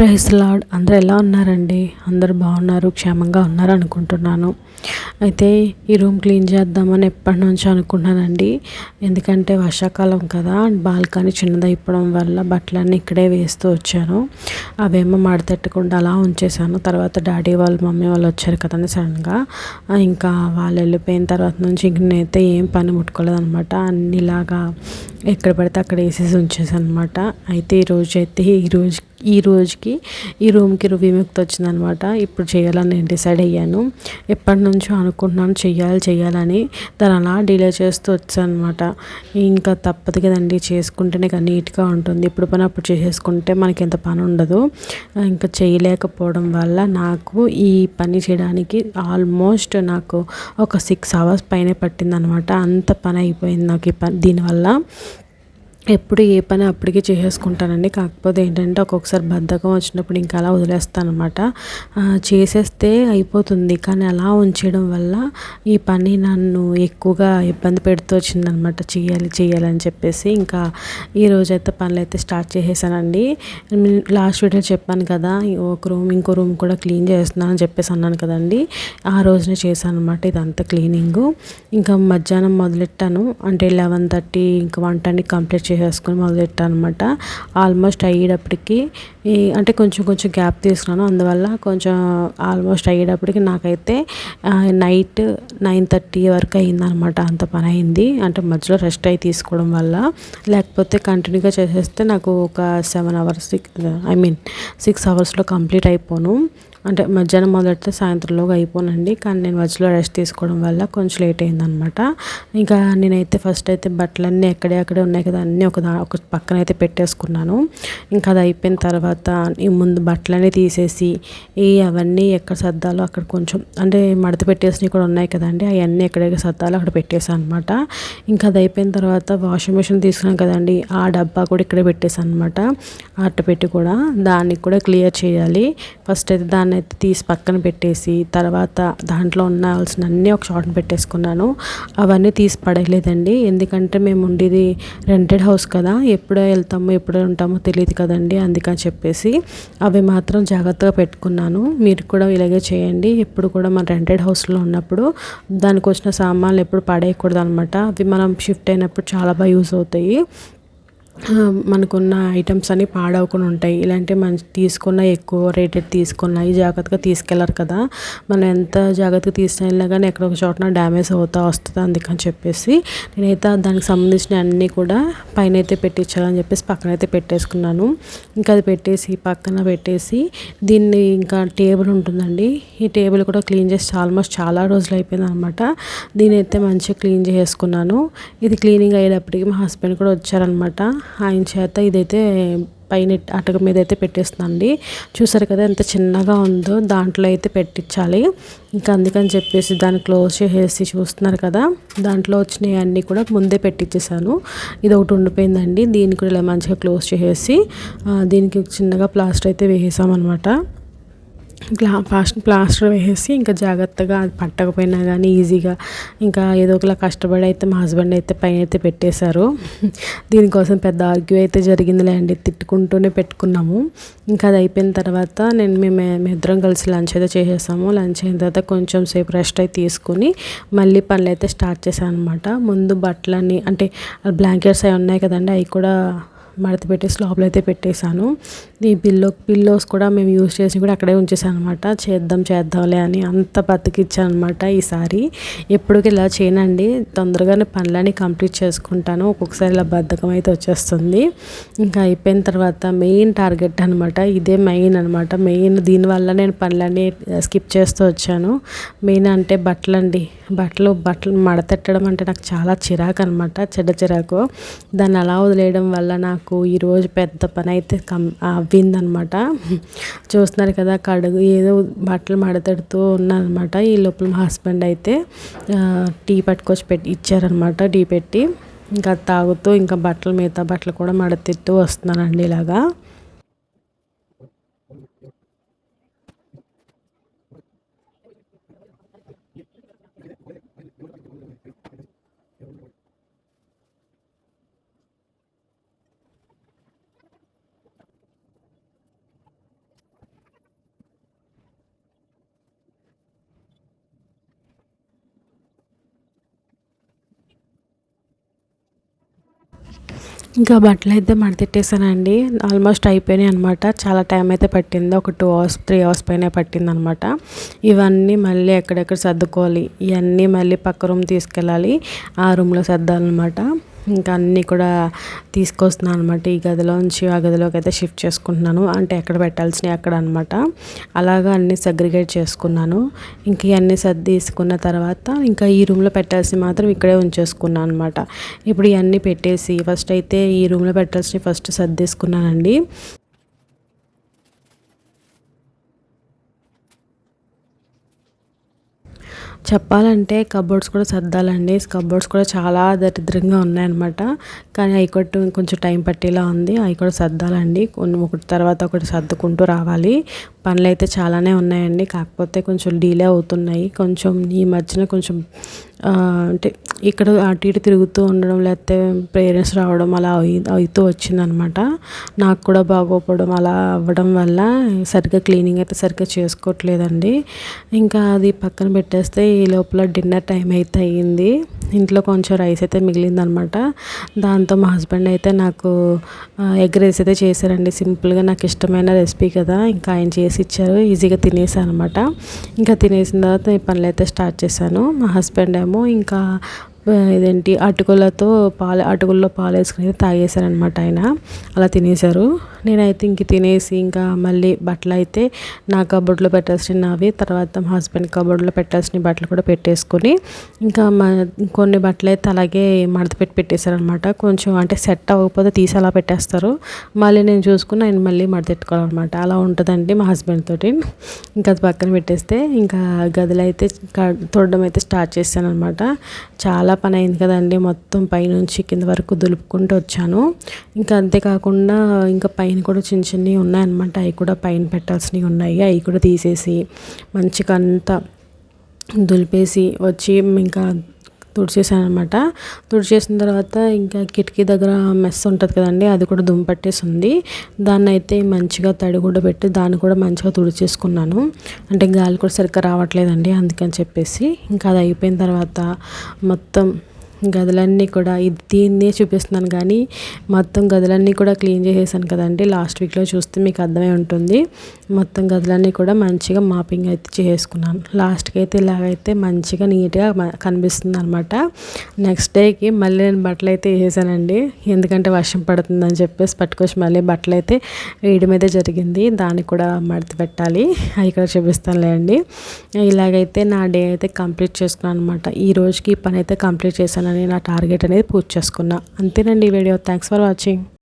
Price lord. అందరు ఎలా ఉన్నారండి? అందరు బాగున్నారు క్షేమంగా ఉన్నారు అనుకుంటున్నాను. అయితే ఈ రూమ్ క్లీన్ చేద్దామని ఎప్పటి నుంచో అనుకుంటున్నానండి ఎందుకంటే వర్షాకాలం కదా బాల్కనీ చిన్నదైపోవడం వల్ల బట్టలన్నీ ఇక్కడే వేస్తూ వచ్చాను. అవేమో మడతెట్టకుండా అలా ఉంచేసాను తర్వాత డాడీ వాళ్ళు మమ్మీ వాళ్ళు వచ్చారు కదండి సడన్గా. ఇంకా వాళ్ళు వెళ్ళిపోయిన తర్వాత నుంచి ఇంక నేనైతే ఏం పని ముట్టుకోలేదనమాట అన్నిలాగా ఎక్కడ పడితే అక్కడ వేసేసి ఉంచేసాను అనమాట అయితే ఈరోజు అయితే ఈరోజు ఈ రోజుకి ఈ రూమ్కి విముక్తి వచ్చిందనమాట ఇప్పుడు చేయాలని నేను డిసైడ్ అయ్యాను. ఎప్పటి నుంచో అనుకుంటున్నాను చేయాలి చేయాలని దాని అలా డిలే చేస్తూ వచ్చాను అనమాట ఇంకా తప్పదు కదండి చేసుకుంటేనే కానీ నీట్గా ఉంటుంది. ఇప్పుడు పని అప్పుడు చేసేసుకుంటే మనకి ఎంత పని ఉండదు. ఇంకా చేయలేకపోవడం వల్ల నాకు ఈ పని చేయడానికి ఆల్మోస్ట్ నాకు ఒక సిక్స్ అవర్స్ పైన పట్టిందనమాట అంత పని అయిపోయింది నాకు ఈ పని దీనివల్ల. ఎప్పుడు ఏ పని అప్పటికే చేసేసుకుంటానండి. కాకపోతే ఏంటంటే ఒక్కొక్కసారి బద్ధకం వచ్చినప్పుడు ఇంకా అలా వదిలేస్తానమాట చేసేస్తే అయిపోతుంది. కానీ అలా ఉంచడం వల్ల ఈ పని నన్ను ఎక్కువగా ఇబ్బంది పెడుతూ వచ్చిందనమాట చేయాలి చేయాలి చెప్పేసి ఇంకా ఈ రోజైతే పనులు అయితే స్టార్ట్ చేసేసానండి. లాస్ట్ వీడియో చెప్పాను కదా ఒక రూమ్ ఇంకో రూమ్ కూడా క్లీన్ చేస్తున్నాను అని చెప్పేసి అన్నాను కదండి. ఆ రోజునే చేశాను అనమాట ఇదంతా క్లీనింగ్. ఇంకా మధ్యాహ్నం మొదలెట్టాను. అంటే లెవెన్ థర్టీ ఇంకా వంట అన్ని కంప్లీట్ చేసేసుకొని మొదలెట్టాను అనమాట ఆల్మోస్ట్ అయ్యేటప్పటికి అంటే కొంచెం కొంచెం గ్యాప్ తీసుకున్నాను. అందువల్ల కొంచెం ఆల్మోస్ట్ అయ్యేటప్పటికి నాకైతే నైట్ నైన్ థర్టీ వరకు అయిందనమాట అంత పని అయింది అంటే మధ్యలో రెస్ట్ అయి తీసుకోవడం వల్ల. లేకపోతే కంటిన్యూగా చేసేస్తే నాకు ఒక seven hours I mean six అవర్స్లో కంప్లీట్ అయిపోను. అంటే మధ్యాహ్నం మొదలెడితే సాయంత్రంలోగా అయిపోనండి. కానీ నేను మధ్యలో రెస్ట్ తీసుకోవడం వల్ల కొంచెం లేట్ అయిందనమాట. ఇంకా నేనైతే ఫస్ట్ అయితే బట్టలన్నీ ఎక్కడే అక్కడే ఉన్నాయి కదా అన్నీ ఒక ఒక పక్కన అయితే పెట్టేసుకున్నాను. ఇంకా అది అయిపోయిన తర్వాత ఈ ముందు బట్టలన్నీ తీసేసి ఈ అవన్నీ ఎక్కడ సర్దాలో అక్కడ కొంచెం అంటే మడత పెట్టేసినవి కూడా ఉన్నాయి కదండి అవన్నీ ఎక్కడెక్కడ సర్దాలో అక్కడ పెట్టేసాను అనమాట ఇంకా అది అయిపోయిన తర్వాత వాషింగ్ మిషన్ తీసుకున్నాం కదండి ఆ డబ్బా కూడా ఇక్కడే పెట్టేసాను అనమాట అట్ట పెట్టి కూడా దాన్ని కూడా క్లియర్ చేయాలి. ఫస్ట్ అయితే దాన్ని దాన్ని అయితే తీసి పక్కన పెట్టేసి తర్వాత దాంట్లో ఉండాల్సిన అన్నీ ఒక షార్ట్ పెట్టేసుకున్నాను. అవన్నీ తీసి పడేయలేదండి. ఎందుకంటే మేము ఉండేది రెంటెడ్ హౌస్ కదా. ఎప్పుడో వెళ్తామో ఎప్పుడో ఉంటామో తెలియదు కదండి. అందుకని చెప్పేసి అవి మాత్రం జాగ్రత్తగా పెట్టుకున్నాను. మీరు కూడా ఇలాగే చేయండి. ఎప్పుడు కూడా మన రెంటెడ్ హౌస్లో ఉన్నప్పుడు దానికి వచ్చిన సామాన్లు ఎప్పుడు పడేయకూడదు అనమాట అవి మనం షిఫ్ట్ అయినప్పుడు చాలా బాగా యూస్ అవుతాయి. మనకున్న ఐటమ్స్ అన్నీ పాడవకుండా ఉంటాయి. ఇలాంటి మంచి తీసుకున్న ఎక్కువ రేటెడ్ తీసుకున్నాయి జాగ్రత్తగా తీసుకెళ్ళరు కదా. మనం ఎంత జాగ్రత్తగా తీసుకెళ్ళినా కానీ ఎక్కడ ఒక చోటన డ్యామేజ్ అవుతా వస్తుంది అందుకని చెప్పేసి నేనైతే దానికి సంబంధించిన అన్నీ కూడా పైన అయితే పెట్టించాలని చెప్పేసి పక్కన అయితే పెట్టేసుకున్నాను. ఇంకా అది పెట్టేసి పక్కన పెట్టేసి దీన్ని ఇంకా టేబుల్ ఉంటుందండి. ఈ టేబుల్ కూడా క్లీన్ చేసి ఆల్మోస్ట్ చాలా రోజులు అయిపోయింది అనమాట దీని అయితే మంచిగా క్లీన్ చేసుకున్నాను ఇది క్లీనింగ్ అయ్యేటప్పటికి మా హస్బెండ్ కూడా వచ్చారనమాట. ఆయన చేత ఇదైతే పైన అటక మీద అయితే పెట్టేస్తుందండి. చూసారు కదా ఎంత చిన్నగా ఉందో దాంట్లో అయితే పెట్టించాలి. ఇంకా అందుకని చెప్పేసి దాన్ని క్లోజ్ చేసేసి చూస్తున్నారు కదా దాంట్లో వచ్చినవి అన్నీ కూడా ముందే పెట్టించేసాను ఇది ఒకటి ఉండిపోయిందండి. దీన్ని కూడా ఇలా మంచిగా క్లోజ్ చేసేసి దీనికి చిన్నగా ప్లాస్టర్ అయితే వేసామన్నమాట గ్లా ఫాస్ట్ ప్లాస్టర్ వేసేసి ఇంకా జాగ్రత్తగా అది పట్టకపోయినా కానీ ఈజీగా ఇంకా ఏదో ఒకలా కష్టపడి అయితే మా హస్బెండ్ అయితే పైన అయితే పెట్టేశారు. దీనికోసం పెద్ద ఆర్గ్యూ అయితే జరిగిందిలే అండి తిట్టుకుంటూనే పెట్టుకున్నాము. ఇంకా అది అయిపోయిన తర్వాత నేను మేము ఇద్దరం కలిసి లంచ్ అయితే చేసేసాము. లంచ్ అయిన తర్వాత కొంచెం సేపు రెస్ట్ అయితే తీసుకుని మళ్ళీ పనులు అయితే స్టార్ట్ చేశాను అనమాట ముందు బట్టలన్నీ అంటే బ్లాంకెట్స్ అవి ఉన్నాయి కదండి అవి కూడా మడత పెట్టేసి లోపల అయితే పెట్టేశాను. ఈ పిల్లో పిల్లోస్ కూడా మేము యూజ్ చేసి కూడా అక్కడే ఉంచేసాను అనమాట చేద్దాం చేద్దాంలే అని అంత బతికిచ్చాను అనమాట ఈసారి. ఎప్పటికీ ఇలా చేయనండి. తొందరగానే పనులన్నీ కంప్లీట్ చేసుకుంటాను. ఒక్కొక్కసారి ఇలా బద్ధకం అయితే వచ్చేస్తుంది. ఇంకా అయిపోయిన తర్వాత మెయిన్ టార్గెట్ అనమాట ఇదే మెయిన్ అనమాట మెయిన్ దీనివల్ల నేను పనులన్నీ స్కిప్ చేస్తూ వచ్చాను. మెయిన్ అంటే బట్టలు అండి బట్టలు బట్టలు మడతెట్టడం అంటే నాకు చాలా చిరాకు అనమాట చెడ్డ చిరాకు. దాన్ని అలా వదిలేయడం వల్ల నాకు నాకు ఈరోజు పెద్ద పని అయితే కం అవ్విందనమాట. చూస్తున్నారు కదా కడుగు ఏదో బట్టలు మడతెడుతూ ఉన్నానమాట ఈ లోపల మా హస్బెండ్ అయితే టీ పట్టుకొచ్చి పెట్టి ఇచ్చారనమాట టీ పెట్టి. ఇంకా తాగుతూ ఇంకా బట్టలు మిగతా బట్టలు కూడా మడతెత్తూ వస్తున్నానండి ఇలాగా. ఇంకా బట్టలు అయితే మడతెట్టేసానండి. ఆల్మోస్ట్ అయిపోయినాయి అనమాట చాలా టైం అయితే పట్టింది. ఒక టూ అవర్స్ త్రీ అవర్స్ పైన పట్టింది అనమాట ఇవన్నీ మళ్ళీ ఎక్కడెక్కడ సర్దుకోవాలి? ఇవన్నీ మళ్ళీ పక్క రూమ్ తీసుకెళ్ళాలి. ఆ రూమ్లో సర్దాలన్నమాట. ఇంకా అన్నీ కూడా తీసుకొస్తున్నాను అనమాట ఈ గదిలోంచి ఆ గదిలోకి అయితే షిఫ్ట్ చేసుకుంటున్నాను. అంటే ఎక్కడ పెట్టాల్సినవి అక్కడ అనమాట అలాగా అన్నీ సగ్రిగేట్ చేసుకున్నాను. ఇంక ఇవన్నీ సర్ది తీసుకున్న తర్వాత ఇంకా ఈ రూమ్లో పెట్టాల్సి మాత్రం ఇక్కడే ఉంచేసుకున్నాను అనమాట ఇప్పుడు ఇవన్నీ పెట్టేసి ఫస్ట్ అయితే ఈ రూమ్లో పెట్టాల్సినవి ఫస్ట్ సర్దేసుకున్నానండి. చెప్పాలంటే కబోర్డ్స్ కూడా సర్దాలండి. కబోర్డ్స్ కూడా చాలా దరిద్రంగా ఉన్నాయన్నమాట. కానీ అవి కొట్టు కొంచెం టైం పట్టేలా ఉంది. అవి కూడా సర్దాలండి. కొన్ని ఒకటి తర్వాత ఒకటి సర్దుకుంటూ రావాలి. పనులు అయితే చాలానే ఉన్నాయండి. కాకపోతే కొంచెం డీలే అవుతున్నాయి. కొంచెం ఈ మధ్యన కొంచెం అంటే ఇక్కడ అటు ఇటు తిరుగుతూ ఉండడం లేకపోతే పేరెంట్స్ రావడం అలా అవుతూ వచ్చిందనమాట నాకు కూడా బాగోపడం అలా అవ్వడం వల్ల సరిగ్గా క్లీనింగ్ అయితే సరిగ్గా చేసుకోవట్లేదండి. ఇంకా అది పక్కన పెట్టేస్తే ఈ లోపల డిన్నర్ టైం అయితే అయ్యింది. ఇంట్లో కొంచెం రైస్ అయితే మిగిలిందనమాట. దాంతో మా హస్బెండ్ అయితే నాకు ఎగ్ రైస్ అయితే చేశారండి. సింపుల్గా నాకు ఇష్టమైన రెసిపీ కదా ఇంకా ఆయన చేసి ఇచ్చారు. ఈజీగా తినేసాను అనమాట ఇంకా తినేసిన తర్వాత ఈ పనులు అయితే స్టార్ట్ చేశాను. మా హస్బెండ్ ఏమో ఇంకా ఇదేంటి? అటుకులతో పాలు అటుకుల్లో పాలు వేసుకుని తాగేశారనమాట ఆయన. అలా తినేశారు. నేనైతే ఇంక తినేసి ఇంకా మళ్ళీ బట్టలు అయితే నా కబోర్డ్లో పెట్టాల్సినవి తర్వాత మా హస్బెండ్ కబోర్డ్లో పెట్టాల్సిన బట్టలు కూడా పెట్టేసుకొని ఇంకా మా కొన్ని బట్టలు అయితే అలాగే మడత పెట్టి పెట్టేశారనమాట కొంచెం అంటే సెట్ అవ్వకపోతే తీసి అలా పెట్టేస్తారు. మళ్ళీ నేను చూసుకుని ఆయన మళ్ళీ మడతెట్టుకోవాలన్నమాట అలా ఉంటుందండి మా హస్బెండ్ తోటి. ఇంకా అది పక్కన పెట్టేస్తే ఇంకా గదిలో అయితే తొడడం అయితే స్టార్ట్ చేశాను అనమాట చాలా పని అయింది కదండి. మొత్తం పైనుంచి కింద వరకు దులుపుకుంటూ వచ్చాను. ఇంకా అంతేకాకుండా ఇంకా పైన కూడా చిన్న చిన్నవి ఉన్నాయన్నమాట. అవి కూడా పైన పెట్టాల్సినవి ఉన్నాయి. అవి కూడా తీసేసి మంచిగా అంతా దులిపేసి వచ్చి ఇంకా తుడిచేసాను అనమాట తుడిచేసిన తర్వాత ఇంకా కిటికీ దగ్గర మెస్ ఉంటుంది కదండి అది కూడా దుంపట్టేసి ఉంది దాన్ని అయితే మంచిగా తడి కూడా పెట్టి దాన్ని కూడా మంచిగా తుడిచేసుకున్నాను. అంటే గాలి కూడా సరిగ్గా రావట్లేదండి అందుకని చెప్పేసి. ఇంకా అది అయిపోయిన తర్వాత మొత్తం గదులన్నీ కూడా ఇది దీన్నే చూపిస్తున్నాను కానీ మొత్తం గదులన్నీ కూడా క్లీన్ చేసేసాను కదండి. లాస్ట్ వీక్లో చూస్తే మీకు అర్థమై ఉంటుంది. మొత్తం గదులన్నీ కూడా మంచిగా మాపింగ్ అయితే చేసుకున్నాను లాస్ట్కి అయితే ఇలాగైతే మంచిగా నీట్గా కనిపిస్తుంది అనమాట నెక్స్ట్ డేకి మళ్ళీ నేను బట్టలు అయితే వేసానండి ఎందుకంటే వర్షం పడుతుందని చెప్పేసి పట్టుకొచ్చి మళ్ళీ బట్టలు అయితే వేయడం అయితే జరిగింది. దానికి కూడా మడత పెట్టాలి. అవి ఇక్కడ చూపిస్తానులే అండి ఇలాగైతే నా డే అయితే కంప్లీట్ చేసుకున్నాను అనమాట ఈ రోజుకి పని అయితే కంప్లీట్ చేశాను చేయాలని నా టార్గెట్ అనేది పూర్తి చేసుకున్నా. అంతేనండి ఈ వీడియో. Thanks for watching